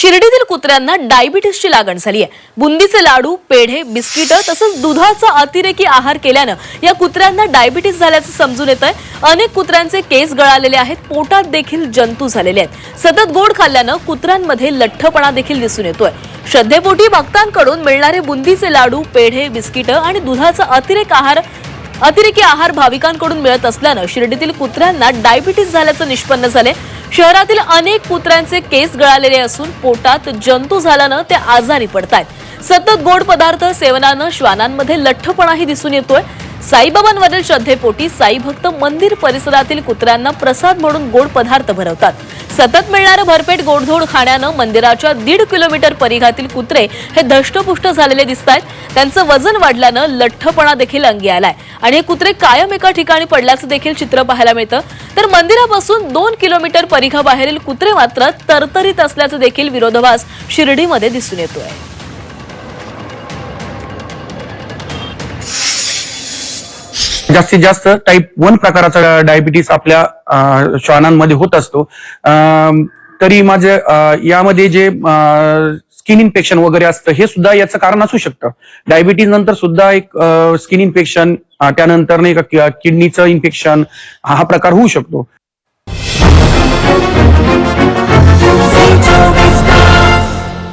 शिर्डीतील कुत्र्यांना डायबिटीसची लागण झाली आहे बुंदीचे लाडू पेढे बिस्किट तसंच दुधाचा अतिरेकी आहार केल्यानं या कुत्र्यांना डायबिटीस झाल्याचं समजून येत आहे अनेक कुत्र्यांचे केस गळालेले आहेत पोटात देखील जंतू झालेले आहेत. सतत गोड खाल्ल्यानं कुत्र्यांमध्ये लठ्ठपणा देखील दिसून येतोय. श्रद्धेपोटी भक्तांकडून मिळणारे बुंदीचे लाडू पेढे बिस्किट आणि दुधाचा अतिरेक आहार अतिरेकी आहार भाविकांकडून मिळत असल्यानं शिर्डीतील कुत्र्यांना डायबिटीस झाल्याचं निष्पन्न झाले शहरातील अनेक कुत्र्यांचे केस गळालेले असून पोटात जंतू झाल्यानं ते आजारी पडतायत. सतत गोड पदार्थ सेवनानं श्वानांमध्ये लठ्ठपणाही दिसून येतोय. साईबाबांवरील श्रद्धेपोटी साई भक्त मंदिर परिसरातील कुत्र्यांना प्रसाद म्हणून गोड पदार्थ भरवतात. सतत मिळणारं भरपेट गोडधोड खाण्यानं मंदिराच्या दीड किलोमीटर परिघातील कुत्रे हे धष्टपुष्ट झालेले दिसत आहेत त्यांचं वजन वाढल्यानं लठ्ठपणा देखील अंगी आलाय. आणि हे कुत्रे कायम एका ठिकाणी पडल्याचं देखील चित्र पाहायला मिळतं. तर मंदिरापासून दोन किलोमीटर परिघाबाहेरील कुत्रे मात्र तरतरीत असल्याचं देखील विरोधाभास शिर्डीमध्ये दिसून येतोय. जास्तीत जास्त टाईप वन प्रकाराचा डायबिटीस आपल्या श्वानांमध्ये होत असतो. तरी माझे यामध्ये जे स्किन इन्फेक्शन वगैरे असतं हे सुद्धा याचं कारण असू शकतं. डायबिटीज नंतर सुद्धा एक स्किन इन्फेक्शन त्यानंतर नाही का किडनीचं इन्फेक्शन हा प्रकार होऊ शकतो.